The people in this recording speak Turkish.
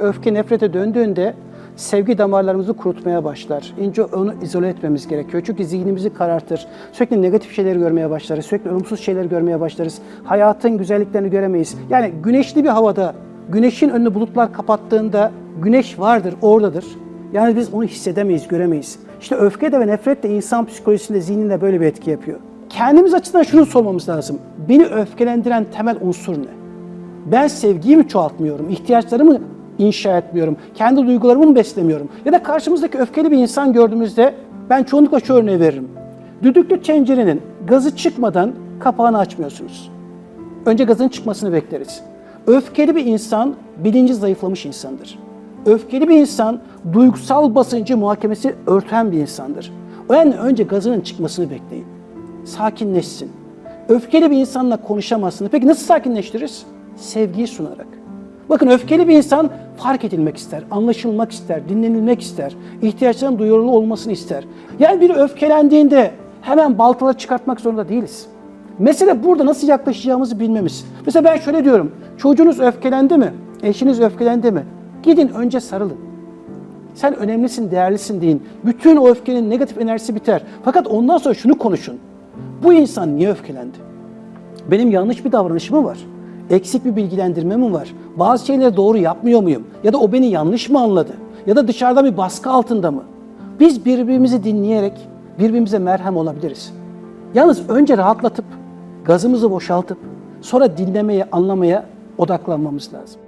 Öfke nefrete döndüğünde sevgi damarlarımızı kurutmaya başlar. İnce onu izole etmemiz gerekiyor. Çünkü zihnimizi karartır. Sürekli negatif şeyleri görmeye başlarız. Sürekli olumsuz şeyler görmeye başlarız. Hayatın güzelliklerini göremeyiz. Yani güneşli bir havada, güneşin önünü bulutlar kapattığında güneş vardır, oradadır. Yani biz onu hissedemeyiz, göremeyiz. İşte öfke de ve nefret de insan psikolojisinde, zihninde böyle bir etki yapıyor. Kendimiz açısından şunu sormamız lazım. Beni öfkelendiren temel unsur ne? Ben sevgiyi mi çoğaltmıyorum, ihtiyaçlarımı inşa etmiyorum, kendi duygularımı mı beslemiyorum? Ya da karşımızdaki öfkeli bir insan gördüğümüzde ben çoğunlukla şu örneği veririm. Düdüklü tencerenin gazı çıkmadan kapağını açmıyorsunuz. Önce gazın çıkmasını bekleriz. Öfkeli bir insan bilinci zayıflamış insandır. Öfkeli bir insan duygusal basıncı muhakemesi örten bir insandır. O yüzden önce gazının çıkmasını bekleyin. Sakinleşsin. Öfkeli bir insanla konuşamazsınız. Peki nasıl sakinleştiririz? Sevgiyi sunarak. Bakın öfkeli bir insan fark edilmek ister, anlaşılmak ister, dinlenilmek ister, ihtiyaçların duyurulu olmasını ister. Yani biri öfkelendiğinde hemen baltala çıkartmak zorunda değiliz. Mesele burada nasıl yaklaşacağımızı bilmemiz. Mesela ben şöyle diyorum, çocuğunuz öfkelendi mi? Eşiniz öfkelendi mi? Gidin önce sarılın. Sen önemlisin, değerlisin deyin. Bütün o öfkenin negatif enerjisi biter. Fakat ondan sonra şunu konuşun. Bu insan niye öfkelendi? Benim yanlış bir davranışım mı var? Eksik bir bilgilendirme mi var? Bazı şeyleri doğru yapmıyor muyum? Ya da o beni yanlış mı anladı? Ya da dışarıda bir baskı altında mı? Biz birbirimizi dinleyerek birbirimize merhem olabiliriz. Yalnız önce rahatlatıp, gazımızı boşaltıp, sonra dinlemeye, anlamaya odaklanmamız lazım.